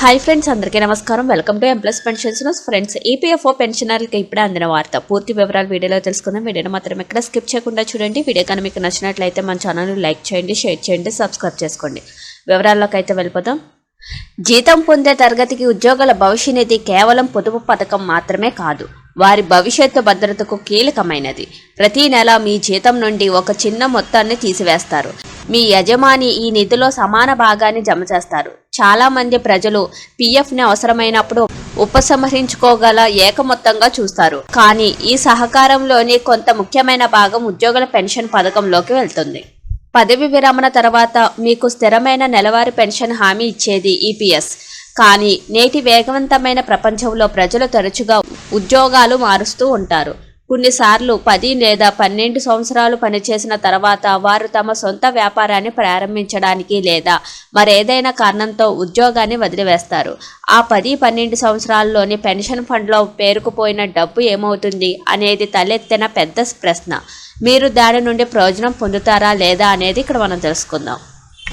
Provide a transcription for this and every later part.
Hi friends అందరికీ నమస్కారం. Welcome to M plus pensions news friends EPFO పెన్షనర్లకి ఇప్పుడే అందిన వార్త. పూర్తి వివరాలు వీడియోలో తెలుసుకుందాం. వీడియోని మాత్రం ఎక్కడ స్కిప్ చేయకుండా చూడండి. వీడియో కానీ మీకు నచ్చినట్లయితే మన ఛానల్ని లైక్ చేయండి షేర్ చేయండి సబ్స్క్రైబ్ చేసుకోండి. వివరాల్లోకి అయితే వెళ్ళిపోదాం జీతం పొందే తరగతికి ఉద్యోగుల భవిష్య నిధి కేవలం పొదుపు పథకం మాత్రమే కాదు వారి భవిష్యత్తు భద్రతకు కీలకమైనది. ప్రతి నెల మీ జీతం నుండి ఒక చిన్న మొత్తాన్ని తీసివేస్తారు. మీ యజమాని ఈ నిధిలో సమాన భాగాన్ని జమ చేస్తారు. చాలా మంది ప్రజలు పీఎఫ్ని అవసరమైనప్పుడు ఉపసంహరించుకోగల ఏకమొత్తంగా చూస్తారు. కానీ ఈ సహకారంలోని కొంత ముఖ్యమైన భాగం ఉద్యోగుల పెన్షన్ పథకంలోకి వెళ్తుంది. పదవి విరమణ తర్వాత మీకు స్థిరమైన నెలవారీ పెన్షన్ హామీ ఇచ్చేది ఈపీఎస్ కానీ నేటి వేగవంతమైన ప్రపంచంలో ప్రజలు తరచుగా ఉద్యోగాలు మారుస్తూ ఉంటారు. కొన్నిసార్లు పది లేదా పన్నెండు సంవత్సరాలు పనిచేసిన తర్వాత వారు తమ సొంత వ్యాపారాన్ని ప్రారంభించడానికి లేదా మరేదైనా కారణంతో ఉద్యోగాన్ని వదిలివేస్తారు. ఆ పది పన్నెండు సంవత్సరాల్లోని పెన్షన్ ఫండ్లో పేరుకుపోయిన డబ్బు ఏమవుతుంది అనేది తలెత్తిన పెద్ద ప్రశ్న. మీరు దాని నుండి ప్రయోజనం పొందుతారా లేదా అనేది ఇక్కడ మనం తెలుసుకుందాం.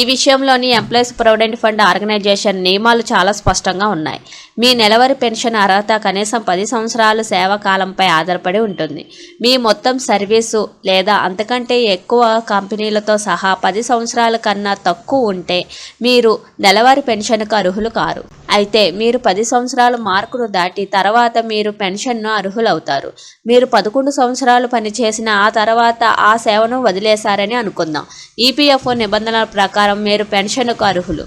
ఈ విషయంలోని ఎంప్లాయీస్ ప్రొవిడెంట్ ఫండ్ ఆర్గనైజేషన్ నియమాలు చాలా స్పష్టంగా ఉన్నాయి. మీ నెలవారీ పెన్షన్ అర్హత కనీసం పది సంవత్సరాల సేవా కాలంపై ఆధారపడి ఉంటుంది. మీ మొత్తం సర్వీసు లేదా అంతకంటే ఎక్కువ కంపెనీలతో సహా పది సంవత్సరాల కన్నా తక్కువ ఉంటే మీరు నెలవారీ పెన్షన్కు అర్హులు కారు. అయితే మీరు పది సంవత్సరాల మార్కును దాటి తర్వాత మీరు పెన్షన్ను అర్హులవుతారు. మీరు పదకొండు సంవత్సరాలు పనిచేసిన ఆ తర్వాత ఆ సేవను వదిలేశారని అనుకుందాం. ఈపీఎఫ్ఓ నిబంధనల ప్రకారం ప్రకారం మీరు పెన్షన్కు అర్హులు.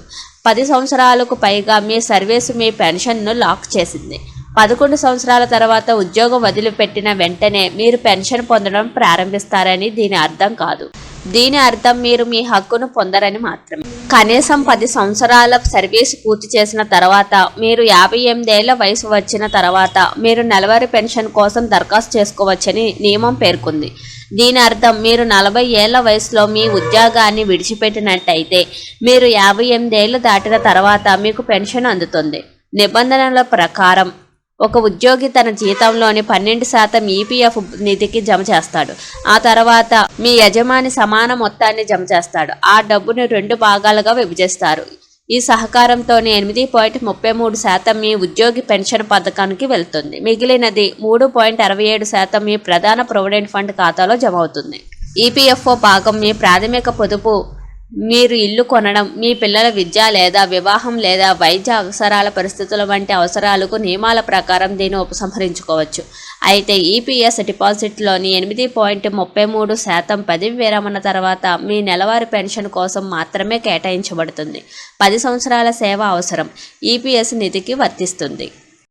పది సంవత్సరాలకు పైగా మీ సర్వీసు మీ పెన్షన్ను లాక్ చేసింది. పదకొండు సంవత్సరాల తర్వాత ఉద్యోగం వదిలిపెట్టిన వెంటనే మీరు పెన్షన్ పొందడం ప్రారంభిస్తారని దీని అర్థం కాదు. దీని అర్థం మీరు మీ హక్కును పొందరని మాత్రమే. కనీసం పది సంవత్సరాల సర్వీస్ పూర్తి చేసిన తర్వాత మీరు యాభై ఎనిమిదేళ్ళ వయసు వచ్చిన తర్వాత మీరు నెలవారీ పెన్షన్ కోసం దరఖాస్తు చేసుకోవచ్చని నియమం పేర్కొంది. దీని అర్థం మీరు నలభై ఏళ్ళ వయసులో మీ ఉద్యోగాన్ని విడిచిపెట్టినట్టయితే మీరు యాభై ఎనిమిదేళ్ళు దాటిన తర్వాత మీకు పెన్షన్ అందుతుంది. నిబంధనల ప్రకారం ఒక ఉద్యోగి తన జీతంలోని పన్నెండు శాతం ఈపీఎఫ్ నిధికి జమ చేస్తాడు. ఆ తర్వాత మీ యజమాని సమాన మొత్తాన్ని జమ చేస్తాడు. ఆ డబ్బును రెండు భాగాలుగా విభజిస్తారు. ఈ సహకారంతోనే ఎనిమిది పాయింట్ ముప్పై మూడు శాతం మీ ఉద్యోగి పెన్షన్ పథకానికి వెళ్తుంది. మిగిలినది మూడు పాయింట్ అరవై ఏడు శాతం మీ ప్రధాన ప్రొవిడెంట్ ఫండ్ ఖాతాలో జమ అవుతుంది. ఈపీఎఫ్ఓ భాగం మీ ప్రాథమిక పొదుపు మీరు ఇల్లు కొనడం మీ పిల్లల విద్య లేదా వివాహం లేదా వైద్య అవసరాల పరిస్థితుల వంటి అవసరాలకు నియమాల ప్రకారం దీన్ని ఉపసంహరించుకోవచ్చు. అయితే ఈపీఎస్ డిపాజిట్లోని ఎనిమిది పాయింట్ ముప్పై మూడు శాతం పదవి విరమణ తర్వాత మీ నెలవారీ పెన్షన్ కోసం మాత్రమే కేటాయించబడుతుంది. పది సంవత్సరాల సేవ అవసరం. ఈపీఎస్ నిధికి వర్తిస్తుంది.